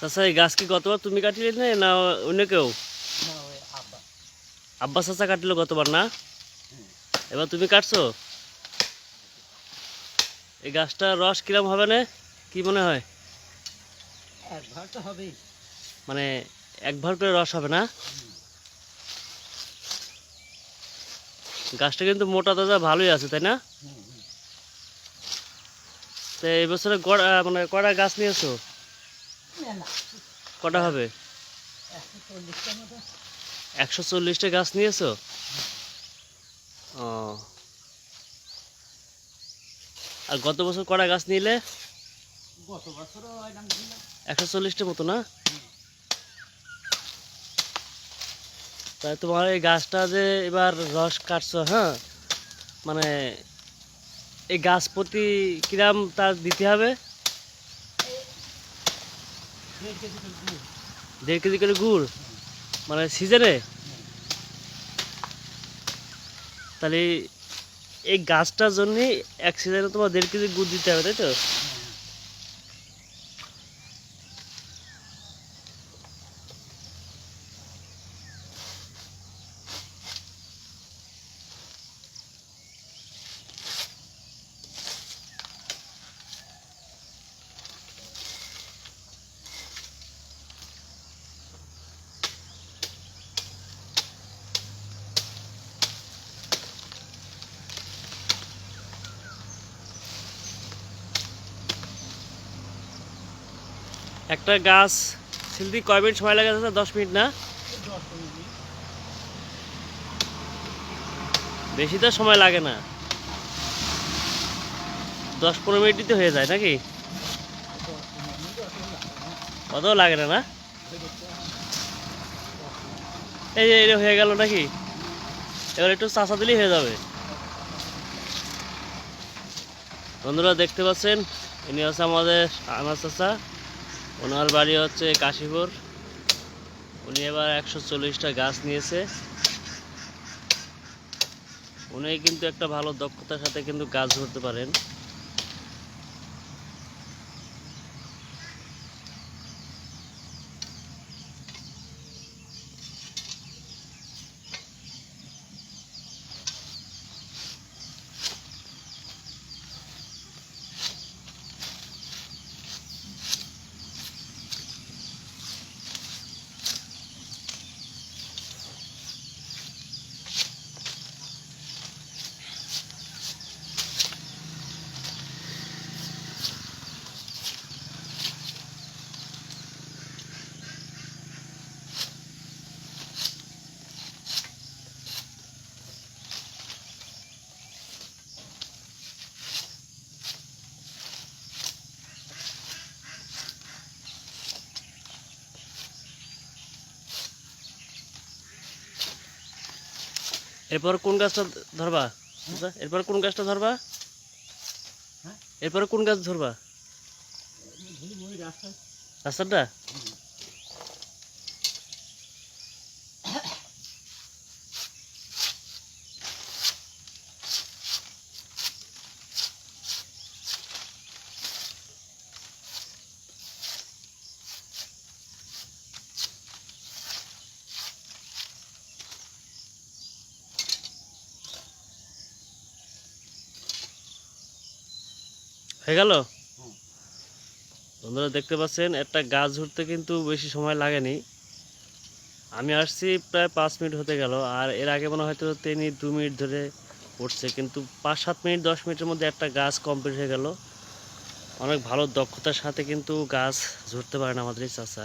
চাচা এই গাছ কি গতবার তুমি কাটিলে না না অন্য কেউ? আব্বা। আব্বাস চাচা কাটলো গতবার না? এবার তুমি কাটছো? এই গাছটার রস কিরম হবে না? কি মনে হয়? একবার মানে এক ভর করে রস হবে না? গাছটা কিন্তু মোটা তাজা ভালোই আছে তাই না। তো এই বছরে গড়া মানে কটা গাছ নিয়েছো? কটা হবে? একশো চল্লিশটা গাছ নিয়েছো? ও। আর গত বছর কটা গাছ নিলে? একশো চল্লিশটা মতো না? তাই তোমার এই গাছটা যে এবার রস কাটছো হ্যাঁ? মানে এই গাছ প্রতি কিরাম তার দিতে হবে? দেড় কেজি করে গুড়? মানে সিজনে? তাহলে এই গাছটার জন্যই এক সিজনে তোমার দেড় কেজি গুড় দিতে হবে, তাই তো? একটা গাছ ছিলতে কয় মিনিট সময় লাগে? দশ মিনিট না? বেশি তো সময় লাগে না। দশ পনেরো মিনিটই তো হয়ে যায় নাকি? অত লাগে না না? এই যে এটা হয়ে গেল নাকি? এবার একটু চাষা দিলেই হয়ে যাবে। বন্ধুরা, দেখতে পাচ্ছেন? ইনি হচ্ছে আমাদের, আমার চাষা ওনার বাড়ি হচ্ছে কাশীপুর। উনি এবার একশো চল্লিশটা গাছ নিয়েছে। উনি কিন্তু একটা ভালো দক্ষতার সাথে কিন্তু গাছ ধরতে পারেন। এরপর কোন গাছটা ধরবা? চাচা? এরপর কোন গাছটা ধরবা? এরপর এরপরে কোন গাছ ধরবা? রাস্তাটা? হয়ে গেল। বন্ধুরা, দেখতে পাচ্ছেন, একটা গাছ ধরতে কিন্তু বেশি সময় লাগেনি। আমি আসছি প্রায় পাঁচ মিনিট হতে গেল, আর এর আগে মনে হয়তো তিনি দু মিনিট ধরে উঠছে কিন্তু পাঁচ সাত মিনিট, দশ মিনিটের মধ্যে একটা গাছ কমপ্লিট হয়ে গেল। অনেক ভালো দক্ষতার সাথে কিন্তু গাছ ঝরতে পারেন আমাদের এই চাষা।